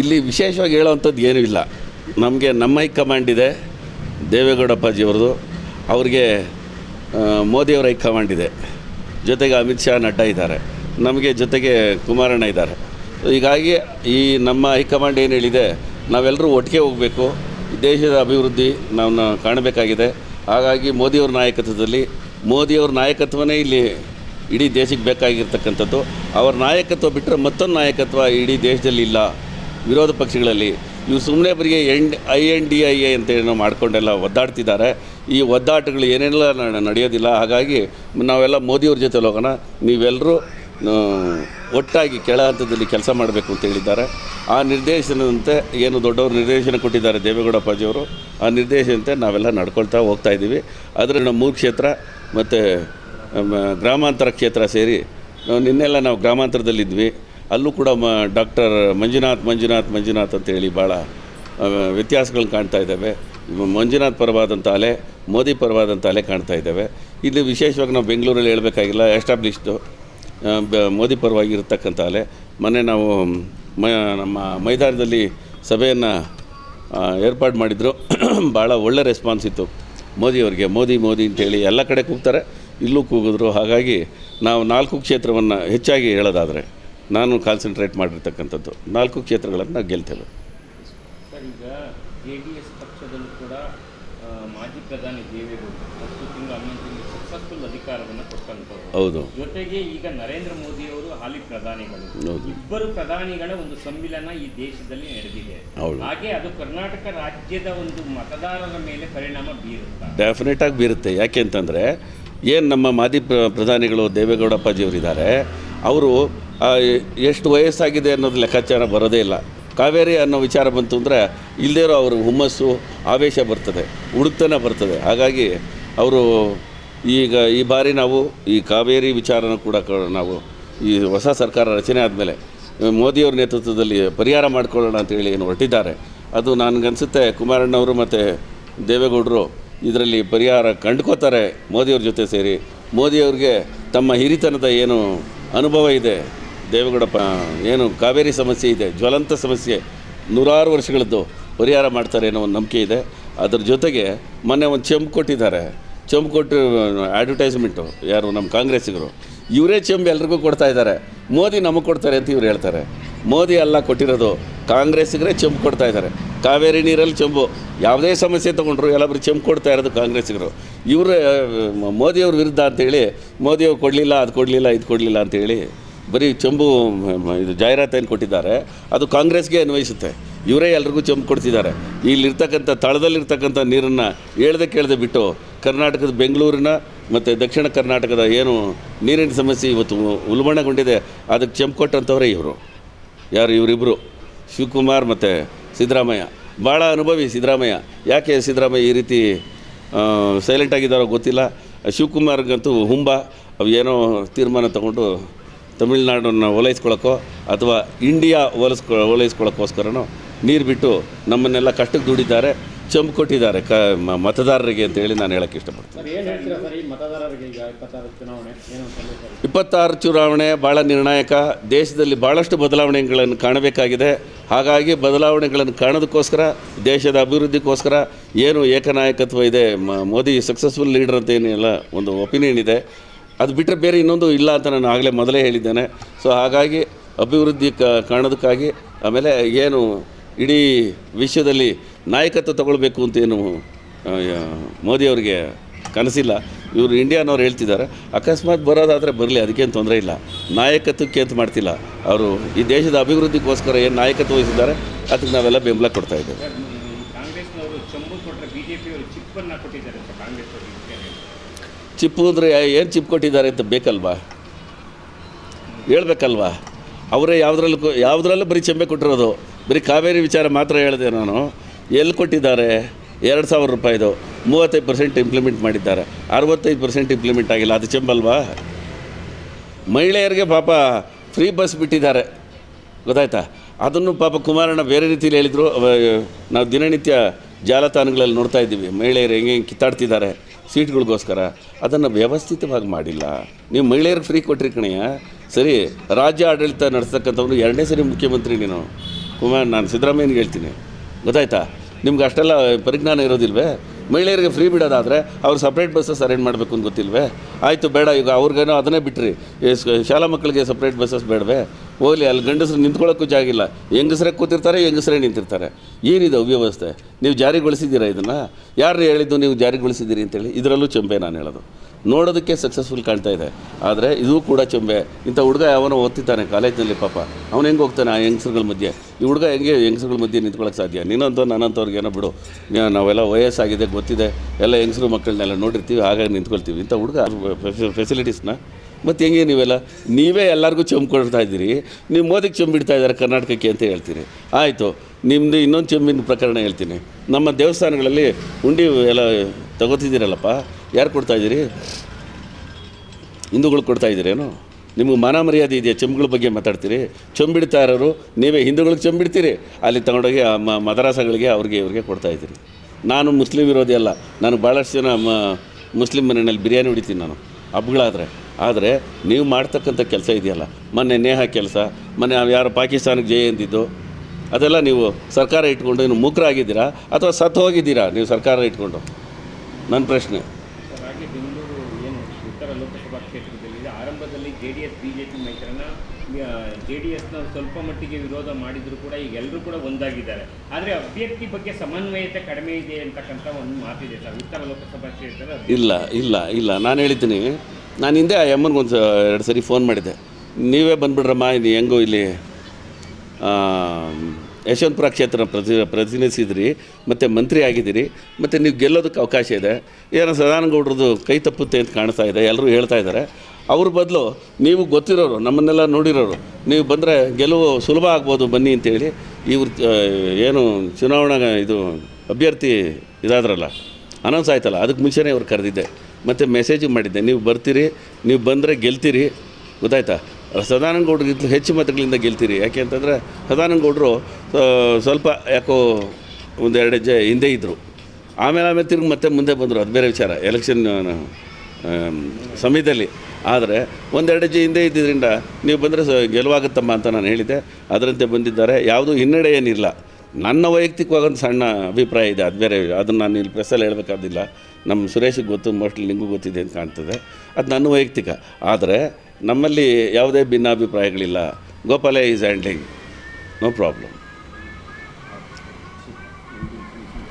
ಇಲ್ಲಿ ವಿಶೇಷವಾಗಿ ಹೇಳೋವಂಥದ್ದು ಏನೂ ಇಲ್ಲ. ನಮಗೆ ನಮ್ಮ ಹೈಕಮಾಂಡ್ ಇದೆ ದೇವೇಗೌಡ ಅಪ್ಪಾಜಿಯವ್ರದ್ದು ಅವ್ರಿಗೆ ಮೋದಿಯವ್ರ ಹೈಕಮಾಂಡ್ ಇದೆ. ಜೊತೆಗೆ ಅಮಿತ್ ಶಾ ನಡ್ಡಾ ಇದ್ದಾರೆ. ನಮಗೆ ಜೊತೆಗೆ ಕುಮಾರಣ್ಣ ಇದ್ದಾರೆ. ಹೀಗಾಗಿ ಈ ನಮ್ಮ ಹೈಕಮಾಂಡ್ ಏನು ಹೇಳಿದೆ, ನಾವೆಲ್ಲರೂ ಒಟ್ಟಿಗೆ ಹೋಗಬೇಕು. ದೇಶದ ಅಭಿವೃದ್ಧಿ ನಾವು ಕಾಣಬೇಕಾಗಿದೆ. ಹಾಗಾಗಿ ಮೋದಿಯವ್ರ ನಾಯಕತ್ವದಲ್ಲಿ, ಮೋದಿಯವ್ರ ನಾಯಕತ್ವನೇ ಇಲ್ಲಿ ಇಡೀ ದೇಶಕ್ಕೆ ಬೇಕಾಗಿರ್ತಕ್ಕಂಥದ್ದು. ಅವ್ರ ನಾಯಕತ್ವ ಬಿಟ್ಟರೆ ಮತ್ತೊಂದು ನಾಯಕತ್ವ ಇಡೀ ದೇಶದಲ್ಲಿ ಇಲ್ಲ. ವಿರೋಧ ಪಕ್ಷಗಳಲ್ಲಿ ಇವು ಸುಮ್ಮನೆ ಬರಿಗೆ N I N D I A ಅಂತ ಏನೋ ಮಾಡ್ಕೊಂಡೆಲ್ಲ ಒದ್ದಾಡ್ತಿದ್ದಾರೆ. ಈ ಒದ್ದಾಟಗಳು ಏನೆಲ್ಲ ನಡೆಯೋದಿಲ್ಲ. ಹಾಗಾಗಿ ನಾವೆಲ್ಲ ಮೋದಿಯವ್ರ ಜೊತೆ ಹೋಗೋಣ. ನೀವೆಲ್ಲರೂ ಒಟ್ಟಾಗಿ ಕೆಳ ಹಂತದಲ್ಲಿ ಕೆಲಸ ಮಾಡಬೇಕು ಅಂತ ಹೇಳಿದ್ದಾರೆ. ಆ ನಿರ್ದೇಶನದಂತೆ ಏನು ದೊಡ್ಡವರು ನಿರ್ದೇಶನ ಕೊಟ್ಟಿದ್ದಾರೆ ದೇವೇಗೌಡ ಅಪ್ಪಾಜಿಯವರು, ಆ ನಿರ್ದೇಶನದಂತೆ ನಾವೆಲ್ಲ ನಡ್ಕೊಳ್ತಾ ಹೋಗ್ತಾ ಇದ್ದೀವಿ. ಅದರ ನಮ್ಮ ಮೂರು ಕ್ಷೇತ್ರ ಮತ್ತು ಗ್ರಾಮಾಂತರ ಕ್ಷೇತ್ರ ಸೇರಿ ನಿನ್ನೆಲ್ಲ ನಾವು ಗ್ರಾಮಾಂತರದಲ್ಲಿದ್ವಿ. ಅಲ್ಲೂ ಕೂಡ ಮ, ಡಾಕ್ಟರ್ ಮಂಜುನಾಥ್ ಮಂಜುನಾಥ್ ಮಂಜುನಾಥ್ ಅಂತೇಳಿ ಭಾಳ ವ್ಯತ್ಯಾಸಗಳನ್ನ ಕಾಣ್ತಾ ಇದ್ದಾವೆ. ಮಂಜುನಾಥ್ ಪರವಾದಂಥ ಅಲೆ, ಮೋದಿ ಪರವಾದಂಥ ಅಲೆ ಕಾಣ್ತಾ ಇದ್ದಾವೆ. ಇಲ್ಲಿ ವಿಶೇಷವಾಗಿ ನಾವು ಬೆಂಗಳೂರಲ್ಲಿ ಹೇಳಬೇಕಾಗಿಲ್ಲ, ಎಸ್ಟಾಬ್ಲಿಷ್ಡು ಮೋದಿ ಪರವಾಗಿ ಇರತಕ್ಕಂಥ ಅಲೆ. ಮೊನ್ನೆ ನಾವು, ಮ, ನಮ್ಮ ಮೈದಾನದಲ್ಲಿ ಸಭೆಯನ್ನು ಏರ್ಪಾಡು ಮಾಡಿದರು. ಭಾಳ ಒಳ್ಳೆ ರೆಸ್ಪಾನ್ಸ್ ಇತ್ತು ಮೋದಿಯವರಿಗೆ ಮೋದಿ ಮೋದಿ ಅಂತೇಳಿ ಎಲ್ಲ ಕಡೆ ಕೂಗ್ತಾರೆ. ಇಲ್ಲೂ ಕೂಗಿದ್ರು. ಹಾಗಾಗಿ ನಾವು ನಾಲ್ಕು ಕ್ಷೇತ್ರವನ್ನು ಹೆಚ್ಚಾಗಿ ಹೇಳೋದಾದರೆ ನಾನು ಕಾನ್ಸಂಟ್ರೇಟ್ ಮಾಡಿರ್ತಕ್ಕಂಥದ್ದು. ನಾಲ್ಕು ಕ್ಷೇತ್ರಗಳನ್ನು ನಾವು ಗೆಲ್ತೇವೆ. ಈಗ ಜೆ ಡಿ ಎಸ್ ಪಕ್ಷದಲ್ಲೂ ಕೂಡ ಮಾಜಿ ಪ್ರಧಾನಿ ದೇವೇಗೌಡರು ಹತ್ತು ತಿಂಗಳು ಹನ್ನೊಂದು ತಿಂಗಳು ಸಕ್ಸಸ್ಫುಲ್ ಅಧಿಕಾರವನ್ನು ಕೊಟ್ಟಂಥವ್ರು. ಹೌದು. ಜೊತೆಗೆ ಈಗ ನರೇಂದ್ರ ಮೋದಿ ಅವರು ಹಾಲಿ ಪ್ರಧಾನಿಗಳು. ಹೌದು. ಇಬ್ಬರು ಪ್ರಧಾನಿಗಳ ಒಂದು ಸಮ್ಮಿಲನ ಈ ದೇಶದಲ್ಲಿ ನಡೆದಿದೆ. ಹಾಗೆ ಅದು ಕರ್ನಾಟಕ ರಾಜ್ಯದ ಒಂದು ಮತದಾರರ ಮೇಲೆ ಪರಿಣಾಮ ಬೀರುತ್ತಾ? ಡೆಫಿನೆಟಾಗಿ ಬೀರುತ್ತೆ. ಯಾಕೆ ಅಂತಂದರೆ ಏನು ನಮ್ಮ ಮಾಜಿ ಪ್ರ ಪ್ರಧಾನಿಗಳು ದೇವೇಗೌಡಪ್ಪಾಜಿ ಅಪ್ಪಾಜಿಯವರಿದ್ದಾರೆ ಅವರು ಎಷ್ಟು ವಯಸ್ಸಾಗಿದೆ ಅನ್ನೋದು ಲೆಕ್ಕಾಚಾರ ಬರೋದೇ ಇಲ್ಲ. ಕಾವೇರಿ ಅನ್ನೋ ವಿಚಾರ ಬಂತು ಅಂದರೆ ಇಲ್ಲದೇ ಇರೋ ಅವ್ರ ಹುಮ್ಮಸ್ಸು, ಆವೇಶ ಬರ್ತದೆ ಹುಡುಕ್ತನ ಬರ್ತದೆ. ಹಾಗಾಗಿ ಅವರು ಈಗ ಈ ಬಾರಿ ನಾವು ಈ ಕಾವೇರಿ ವಿಚಾರನ ಕೂಡ ನಾವು ಈ ಹೊಸ ಸರ್ಕಾರ ರಚನೆ ಆದಮೇಲೆ ಮೋದಿಯವ್ರ ನೇತೃತ್ವದಲ್ಲಿ ಪರಿಹಾರ ಮಾಡಿಕೊಳ್ಳೋಣ ಅಂತೇಳಿ ಏನು ಹೊರಟಿದ್ದಾರೆ. ಅದು ನನಗನ್ಸುತ್ತೆ ಕುಮಾರಣ್ಣವರು ಮತ್ತು ದೇವೇಗೌಡರು ಇದರಲ್ಲಿ ಪರಿಹಾರ ಕಂಡುಕೋತಾರೆ ಮೋದಿಯವ್ರ ಜೊತೆ ಸೇರಿ. ಮೋದಿಯವ್ರಿಗೆ ತಮ್ಮ ಹಿರಿತನದ ಏನು ಅನುಭವ ಇದೆ. ದೇವೇಗೌಡಪ್ಪ ಏನು ಕಾವೇರಿ ಸಮಸ್ಯೆ ಇದೆ, ಜ್ವಲಂತ ಸಮಸ್ಯೆ ನೂರಾರು ವರ್ಷಗಳದ್ದು ಪರಿಹಾರ ಮಾಡ್ತಾರೆ ಅನ್ನೋ ಒಂದು ನಂಬಿಕೆ ಇದೆ. ಅದ್ರ ಜೊತೆಗೆ ಮೊನ್ನೆ ಒಂದು ಚೆಂಬು ಕೊಟ್ಟಿದ್ದಾರೆ. ಚೆಂಬು ಕೊಟ್ಟು ಅಡ್ವರ್ಟೈಸ್ಮೆಂಟು ಯಾರು ನಮ್ಮ ಕಾಂಗ್ರೆಸ್ಸಿಗರು, ಇವರೇ ಚೆಂಬು ಎಲ್ರಿಗೂ ಕೊಡ್ತಾ ಇದ್ದಾರೆ. ಮೋದಿ ನಮಗೆ ಕೊಡ್ತಾರೆ ಅಂತ ಇವ್ರು ಹೇಳ್ತಾರೆ. ಮೋದಿ ಅಲ್ಲ ಕೊಟ್ಟಿರೋದು, ಕಾಂಗ್ರೆಸ್ಸಿಗರೇ ಚೆಂಬು ಕೊಡ್ತಾ ಇದ್ದಾರೆ. ಕಾವೇರಿ ನೀರಲ್ಲಿ ಚೆಂಬು. ಯಾವುದೇ ಸಮಸ್ಯೆ ತೊಗೊಂಡ್ರು ಎಲ್ಲೊಬ್ರು ಬರೀ ಚೆಂಬು ಕೊಡ್ತಾ ಇರೋದು ಕಾಂಗ್ರೆಸ್ಸಿಗರು. ಇವರು ಮೋದಿಯವ್ರ ವಿರುದ್ಧ ಅಂತೇಳಿ, ಮೋದಿಯವ್ರು ಕೊಡಲಿಲ್ಲ, ಅದು ಕೊಡಲಿಲ್ಲ, ಇದು ಕೊಡಲಿಲ್ಲ ಅಂತೇಳಿ ಬರೀ ಚೆಂಬು ಇದು ಜಾಹೀರಾತೇನು ಕೊಟ್ಟಿದ್ದಾರೆ. ಅದು ಕಾಂಗ್ರೆಸ್ಗೆ ಅನ್ವಯಿಸುತ್ತೆ. ಇವರೇ ಎಲ್ರಿಗೂ ಚೆಂಬು ಕೊಡ್ತಿದ್ದಾರೆ. ಇಲ್ಲಿರ್ತಕ್ಕಂಥ ತಳದಲ್ಲಿರ್ತಕ್ಕಂಥ ನೀರನ್ನು ಹೇಳ್ದೆ ಕೇಳದೆ ಬಿಟ್ಟು ಕರ್ನಾಟಕದ ಬೆಂಗಳೂರಿನ ಮತ್ತು ದಕ್ಷಿಣ ಕರ್ನಾಟಕದ ಏನು ನೀರಿನ ಸಮಸ್ಯೆ ಇವತ್ತು ಉಲ್ಬಣಗೊಂಡಿದೆ, ಅದಕ್ಕೆ ಚೆಂಪು ಕೊಟ್ಟಂಥವರೇ ಇವರು. ಯಾರು ಇವರಿಬ್ಬರು ಶಿವಕುಮಾರ್ ಮತ್ತು ಸಿದ್ದರಾಮಯ್ಯ. ಭಾಳ ಅನುಭವಿ ಸಿದ್ದರಾಮಯ್ಯ. ಯಾಕೆ ಸಿದ್ದರಾಮಯ್ಯ ಈ ರೀತಿ ಸೈಲೆಂಟ್ ಆಗಿದ್ದಾರೋ ಗೊತ್ತಿಲ್ಲ. ಶಿವಕುಮಾರ್ಗಂತೂ ಹುಂಬ. ಅವು ಏನೋ ತೀರ್ಮಾನ ತಗೊಂಡು ತಮಿಳ್ನಾಡನ್ನು ಓಲೈಸ್ಕೊಳ್ಳೋಕ್ಕೋ ಅಥವಾ ಇಂಡಿಯಾ ಓಲಿಸ್ಕೊ ಓಲೈಸ್ಕೊಳ್ಳೋಕ್ಕೋಸ್ಕರನೋ ನೀರು ಬಿಟ್ಟು ನಮ್ಮನ್ನೆಲ್ಲ ಕಷ್ಟಕ್ಕೆ ದುಡಿದ್ದಾರೆ. ಚಂಪು ಕೊಟ್ಟಿದ್ದಾರೆ. ಕ ಮತದಾರರಿಗೆ ಅಂತ ಹೇಳಿ ನಾನು ಹೇಳಕ್ಕೆ ಇಷ್ಟಪಡ್ತೀನಿ. ಇಪ್ಪತ್ತಾರು ಚುನಾವಣೆ ಭಾಳ ನಿರ್ಣಾಯಕ. ದೇಶದಲ್ಲಿ ಭಾಳಷ್ಟು ಬದಲಾವಣೆಗಳನ್ನು ಕಾಣಬೇಕಾಗಿದೆ. ಹಾಗಾಗಿ ಬದಲಾವಣೆಗಳನ್ನು ಕಾಣೋದಕ್ಕೋಸ್ಕರ ದೇಶದ ಅಭಿವೃದ್ಧಿಗೋಸ್ಕರ ಏನು ಏಕನಾಯಕತ್ವ ಇದೆ ಮ- ಮೋದಿ ಸಕ್ಸಸ್ಫುಲ್ ಲೀಡರ್ ಅಂತ ಏನೆಲ್ಲ ಒಂದು ಒಪಿನಿಯನ್ ಇದೆ. ಅದು ಬಿಟ್ಟರೆ ಬೇರೆ ಇನ್ನೊಂದು ಇಲ್ಲ ಅಂತ ನಾನು ಆಗಲೇ ಮೊದಲೇ ಹೇಳಿದ್ದೇನೆ. ಸೊ ಹಾಗಾಗಿ ಅಭಿವೃದ್ಧಿ ಕ ಕಾಣೋದಕ್ಕಾಗಿ ಆಮೇಲೆ ಏನು ಇಡೀ ವಿಶ್ವದಲ್ಲಿ ನಾಯಕತ್ವ ತಗೊಳ್ಬೇಕು ಅಂತ ಏನು ಮೋದಿ ಮೋದಿಯವರಿಗೆ ಕನಸಿಲ್ಲ. ಇವರು ಇಂಡಿಯಾನವ್ರು ಹೇಳ್ತಿದ್ದಾರೆ. ಅಕಸ್ಮಾತ್ ಬರೋದಾದರೆ ಬರಲಿ ಅದಕ್ಕೇನು ತೊಂದರೆ ಇಲ್ಲ. ನಾಯಕತ್ವಕ್ಕೆ ಅಂತ ಮಾಡ್ತಿಲ್ಲ. ಅವರು ಈ ದೇಶದ ಅಭಿವೃದ್ಧಿಗೋಸ್ಕರ ಏನು ನಾಯಕತ್ವ ವಹಿಸಿದ್ದಾರೆ ಅದಕ್ಕೆ ನಾವೆಲ್ಲ ಬೆಂಬಲ ಕೊಡ್ತಾ ಇದ್ದೇವೆ. ಚಿಪ್ಪು ಅಂದರೆ ಏನು ಚಿಪ್ ಕೊಟ್ಟಿದ್ದಾರೆ ಅಂತ ಬೇಕಲ್ವಾ? ಹೇಳ್ಬೇಕಲ್ವಾ? ಅವರೇ ಯಾವುದ್ರಲ್ಲೂ ಯಾವುದ್ರಲ್ಲೂ ಬರೀ ಚೆಂಬೆ ಕೊಟ್ಟಿರೋದು. ಬರೀ ಕಾವೇರಿ ವಿಚಾರ ಮಾತ್ರ ಹೇಳಿದೆ ನಾನು. ಎಲ್ಲಿ ಕೊಟ್ಟಿದ್ದಾರೆ? ಎರಡು ಸಾವಿರ ರೂಪಾಯಿದು ಮೂವತ್ತೈದು ಪರ್ಸೆಂಟ್ ಇಂಪ್ಲಿಮೆಂಟ್ ಮಾಡಿದ್ದಾರೆ. ಅರವತ್ತೈದು ಪರ್ಸೆಂಟ್ ಇಂಪ್ಲಿಮೆಂಟ್ ಆಗಿಲ್ಲ, ಅದು ಚೆಂಬಲ್ವಾ? ಮಹಿಳೆಯರಿಗೆ ಪಾಪ ಫ್ರೀ ಬಸ್ ಬಿಟ್ಟಿದ್ದಾರೆ. ಗೊತ್ತಾಯ್ತಾ? ಅದನ್ನು ಪಾಪ ಕುಮಾರಣ್ಣ ಬೇರೆ ರೀತಿಯಲ್ಲಿ ಹೇಳಿದರು. ನಾವು ದಿನನಿತ್ಯ ಜಾಲತಾಣಗಳಲ್ಲಿ ನೋಡ್ತಾ ಇದ್ದೀವಿ. ಮಹಿಳೆಯರು ಹೆಂಗೆ ಹೆಂಗೆ ಕಿತ್ತಾಡ್ತಿದ್ದಾರೆ ಸೀಟ್ಗಳಿಗೋಸ್ಕರ. ಅದನ್ನು ವ್ಯವಸ್ಥಿತವಾಗಿ ಮಾಡಿಲ್ಲ. ನೀವು ಮಹಿಳೆಯರಿಗೆ ಫ್ರೀ ಕೊಟ್ಟಿರಿ ಕಣಯ್ಯ. ಸರಿ, ರಾಜ್ಯ ಆಡಳಿತ ನಡೆಸ್ತಕ್ಕಂಥವ್ರು ಎರಡನೇ ಸರಿ ಮುಖ್ಯಮಂತ್ರಿ ನೀನು. ಕುಮಾರ್ ನಾನು ಸಿದ್ದರಾಮಯ್ಯನಿಗೆ ಹೇಳ್ತೀನಿ. ಗೊತ್ತಾಯ್ತಾ? ನಿಮ್ಗೆ ಅಷ್ಟೆಲ್ಲ ಪರಿಜ್ಞಾನ ಇರೋದಿಲ್ವೇ? ಮಹಿಳೆಯರಿಗೆ ಫ್ರೀ ಬಿಡೋದಾದರೆ ಅವ್ರು ಸಪ್ರೇಟ್ ಬಸ್ಸಸ್ ಅರೇಂಜ್ ಮಾಡಬೇಕು ಅಂತ ಗೊತ್ತಿಲ್ವೇ? ಆಯಿತು, ಬೇಡ, ಈಗ ಅವ್ರಿಗೇನೋ ಅದನ್ನೇ ಬಿಟ್ರಿ. ಶಾಲಾ ಮಕ್ಕಳಿಗೆ ಸಪ್ರೇಟ್ ಬಸ್ಸಸ್ ಬೇಡವೇ? ಹೋಗಲಿ, ಅಲ್ಲಿ ಗಂಡಸರು ನಿಂತ್ಕೊಳ್ಳೋಕ್ಕೂ ಜಾಗಿಲ್ಲ ಹೆಂಗಸರೇ ಕೂತಿರ್ತಾರೆ, ಹೆಂಗಸರೇ ನಿಂತಿರ್ತಾರೆ. ಏನಿದೆ ಅವ್ಯವಸ್ಥೆ? ನೀವು ಜಾರಿಗೊಳಿಸಿದ್ದೀರಾ ಇದನ್ನು? ಯಾರು ಹೇಳಿದ್ದು ನೀವು ಜಾರಿಗೊಳಿಸಿದ್ದೀರಿ ಅಂತೇಳಿ? ಇದರಲ್ಲೂ ಚೊಂಬೆ ನಾನು ಹೇಳೋದು. ನೋಡೋದಕ್ಕೆ ಸಕ್ಸಸ್ಫುಲ್ ಕಾಣ್ತಾ ಇದೆ. ಆದರೆ ಇದು ಕೂಡ ಚೊಂಬೆ. ಇಂಥ ಹುಡುಗ ಯಾವನೋ ಓದ್ತಿದ್ದಾನೆ ಕಾಲೇಜಿನಲ್ಲಿ ಪಾಪ. ಅವನು ಹೆಂಗೆ ಹೋಗ್ತಾನೆ ಆ ಹೆಂಗಸ್ರುಗಳ ಮಧ್ಯೆ? ಈ ಹುಡುಗ ಹೆಂಗೆ ಹೆಂಗಸ್ರುಗಳ ಮಧ್ಯೆ ನಿಂತ್ಕೊಳ್ಳೋಕೆ ಸಾಧ್ಯ? ನೀನಂತೂ ಏನೋ ಬಿಡು. ನಾವೆಲ್ಲ ವಯಸ್ಸಾಗಿದೆ, ಗೊತ್ತಿದೆ. ಎಲ್ಲ ಹೆಂಗಸ್ರು ಮಕ್ಕಳನ್ನೆಲ್ಲ ನೋಡಿರ್ತೀವಿ, ಹಾಗಾಗಿ ನಿಂತ್ಕೊಳ್ತೀವಿ. ಇಂಥ ಹುಡುಗ ಫೆಸಿಲಿಟೀಸ್ನ ಮತ್ತು ಹೆಂಗೆ ನೀವೆಲ್ಲ? ನೀವೇ ಎಲ್ಲರಿಗೂ ಚೆಂಬು ಕೊಡ್ತಾ ಇದ್ದೀರಿ. ನೀವು ಮೋದಿಗೆ ಚೆಂಬು ಬಿಡ್ತಾ ಇದ್ದಾರೆ ಕರ್ನಾಟಕಕ್ಕೆ ಅಂತ ಹೇಳ್ತೀರಿ. ಆಯಿತು ನಿಮ್ಮದು ಇನ್ನೊಂದು ಚೆಂಬಿನ ಪ್ರಕರಣ ಹೇಳ್ತೀನಿ. ನಮ್ಮ ದೇವಸ್ಥಾನಗಳಲ್ಲಿ ಉಂಡಿ ಎಲ್ಲ ತಗೋತಿದ್ದೀರಲ್ಲಪ್ಪ? ಯಾರು ಕೊಡ್ತಾ ಇದ್ದೀರಿ? ಹಿಂದೂಗಳು ಕೊಡ್ತಾ ಇದ್ದೀರೇನು? ನಿಮಗೆ ಮಾನ ಮರ್ಯಾದೆ ಇದೆಯಾ ಚೆಂಬುಗಳ ಬಗ್ಗೆ ಮಾತಾಡ್ತೀರಿ? ಚೆಂಬಿಡ್ತಾ ಇರೋರು, ನೀವೇ ಹಿಂದೂಗಳಿಗೆ ಚಂಬಿಡ್ತೀರಿ ಅಲ್ಲಿ ತಗೊಂಡೋಗಿ ಆ ಮ ಮದರಾಸಗಳಿಗೆ ಅವ್ರಿಗೆ ಇವ್ರಿಗೆ ಕೊಡ್ತಾ ಇದ್ದೀರಿ. ನಾನು ಮುಸ್ಲಿಂ ವಿರೋಧಿ ಅಲ್ಲ. ನಾನು ಭಾಳಷ್ಟು ಜನ ಮ ಮುಸ್ಲಿಂ ಮನೆಯಲ್ಲಿ ಬಿರಿಯಾನಿ ಹೊಡಿತೀನಿ ನಾನು. ಹಬ್ಗಳಾದರೆ ಆದರೆ ನೀವು ಮಾಡ್ತಕ್ಕಂಥ ಕೆಲಸ ಇದೆಯಲ್ಲ. ಮೊನ್ನೆ ನೇಹ ಕೆಲಸ ಮೊನ್ನೆ ಯಾರು ಪಾಕಿಸ್ತಾನಕ್ಕೆ ಜಯ ಎಂದಿದ್ದು ಅದೆಲ್ಲ ನೀವು ಸರ್ಕಾರ ಇಟ್ಕೊಂಡು ಇನ್ನು ಮುಖರಾಗಿದ್ದೀರಾ ಅಥವಾ ಸತ್ತು ಹೋಗಿದ್ದೀರಾ ನೀವು ಸರ್ಕಾರ ಇಟ್ಕೊಂಡು? ನನ್ನ ಪ್ರಶ್ನೆ. ಉತ್ತರ ಲೋಕಸಭಾ ಕ್ಷೇತ್ರದಲ್ಲಿ. ಆರಂಭದಲ್ಲಿ J D S B J P ಮೈತ್ರನ J D ಎಸ್ನ ಸ್ವಲ್ಪ ಮಟ್ಟಿಗೆ ವಿರೋಧ ಮಾಡಿದರೂ ಕೂಡ ಈಗ ಎಲ್ಲರೂ ಕೂಡ ಒಂದಾಗಿದ್ದಾರೆ. ಆದರೆ ಅಭ್ಯರ್ಥಿ ಬಗ್ಗೆ ಸಮನ್ವಯತೆ ಕಡಿಮೆ ಇದೆ ಅಂತಕ್ಕಂಥ ಒಂದು ಮಾತಿದೆ ಸರ್ ಉತ್ತರ ಲೋಕಸಭಾ ಕ್ಷೇತ್ರ. ಇಲ್ಲ ಇಲ್ಲ ಇಲ್ಲ. ನಾನು ಹೇಳಿದ್ದೀನಿ ನಾನು ಹಿಂದೆ ಆ ಅಮ್ಮನಿಗೆ ಒಂದು ಎರಡು ಸರಿ ಫೋನ್ ಮಾಡಿದ್ದೆ. ನೀವೇ ಬಂದುಬಿಡ್ರಮ್ಮ, ಇದು ಹೆಂಗೋ ಇಲ್ಲಿ ಯಶವಂತಪುರ ಕ್ಷೇತ್ರ ಪ್ರತಿ, ಪ್ರತಿನಿಧಿಸಿದ್ರಿ, ಮತ್ತು ಮಂತ್ರಿ ಆಗಿದ್ದೀರಿ, ಮತ್ತು ನೀವು ಗೆಲ್ಲೋದಕ್ಕೆ ಅವಕಾಶ ಇದೆ. ಏನೋ ಸದಾನಗೌಡ್ರದ್ದು ಕೈ ತಪ್ಪುತ್ತೆ ಅಂತ ಕಾಣಿಸ್ತಾ ಇದೆ ಎಲ್ಲರೂ ಹೇಳ್ತಾ ಇದ್ದಾರೆ. ಅವ್ರ ಬದಲು ನೀವು ಗೊತ್ತಿರೋರು, ನಮ್ಮನ್ನೆಲ್ಲ ನೋಡಿರೋರು, ನೀವು ಬಂದರೆ ಗೆಲುವು ಸುಲಭ ಆಗ್ಬೋದು ಬನ್ನಿ ಅಂತೇಳಿ ಇವ್ರ ಏನು ಚುನಾವಣಾ ಇದು ಅಭ್ಯರ್ಥಿ ಇದಾದ್ರಲ್ಲ ಅನೌನ್ಸ್ ಆಯ್ತಲ್ಲ, ಅದಕ್ಕೆ ಮುಂಚೆನೇ ಇವ್ರು ಕರೆದಿದ್ದೆ. ಮತ್ತು ಮೆಸೇಜ್ ಮಾಡಿದ್ದೆ. ನೀವು ಬರ್ತೀರಿ, ನೀವು ಬಂದರೆ ಗೆಲ್ತೀರಿ. ಗೊತ್ತಾಯ್ತಾ? ಸದಾನಂದಗೌಡ್ರಿಗಿಂತ ಹೆಚ್ಚು ಮತಗಳಿಂದ ಗೆಲ್ತೀರಿ. ಯಾಕೆ ಅಂತಂದರೆ, ಸದಾನಂದಗೌಡರು ಸ್ವಲ್ಪ ಯಾಕೋ ಒಂದೆರಡು ಹೆಜ್ಜೆ ಹಿಂದೆ ಇದ್ದರು ಆಮೇಲೆ ಆಮೇಲೆ ತಿರುಗಿ ಮತ್ತೆ ಮುಂದೆ ಬಂದರು. ಅದು ಬೇರೆ ವಿಚಾರ. ಎಲೆಕ್ಷನ್ ಸಮಯದಲ್ಲಿ. ಆದರೆ ಒಂದೆರಡು ಹೆಜ್ಜೆ ಹಿಂದೆ ಇದ್ದಿದ್ದರಿಂದ ನೀವು ಬಂದರೆ ಗೆಲುವಾಗುತ್ತಮ್ಮ ಅಂತ ನಾನು ಹೇಳಿದ್ದೆ. ಅದರಂತೆ ಬಂದಿದ್ದಾರೆ. ಯಾವುದೂ ಹಿನ್ನಡೆ ಏನಿಲ್ಲ. ನನ್ನ ವೈಯಕ್ತಿಕವಾಗೊಂದು ಸಣ್ಣ ಅಭಿಪ್ರಾಯ ಇದೆ, ಅದು ಬೇರೆ ಅದನ್ನು ನಾನು ಇಲ್ಲಿ ಪ್ರೆಸ್ಸಲ್ಲಿ ಹೇಳಬೇಕಾದಿಲ್ಲ. ನಮ್ಮ ಸುರೇಶಿಗೆ ಗೊತ್ತು, ಮೋಸ್ಟ್ಲಿ ನಿಮಗೂ ಗೊತ್ತಿದೆ ಅಂತ ಕಾಣ್ತದೆ. ಅದು ನನ್ನ ವೈಯಕ್ತಿಕ. ಆದರೆ ನಮ್ಮಲ್ಲಿ ಯಾವುದೇ ಭಿನ್ನಾಭಿಪ್ರಾಯಗಳಿಲ್ಲ. Gopala is handling no problem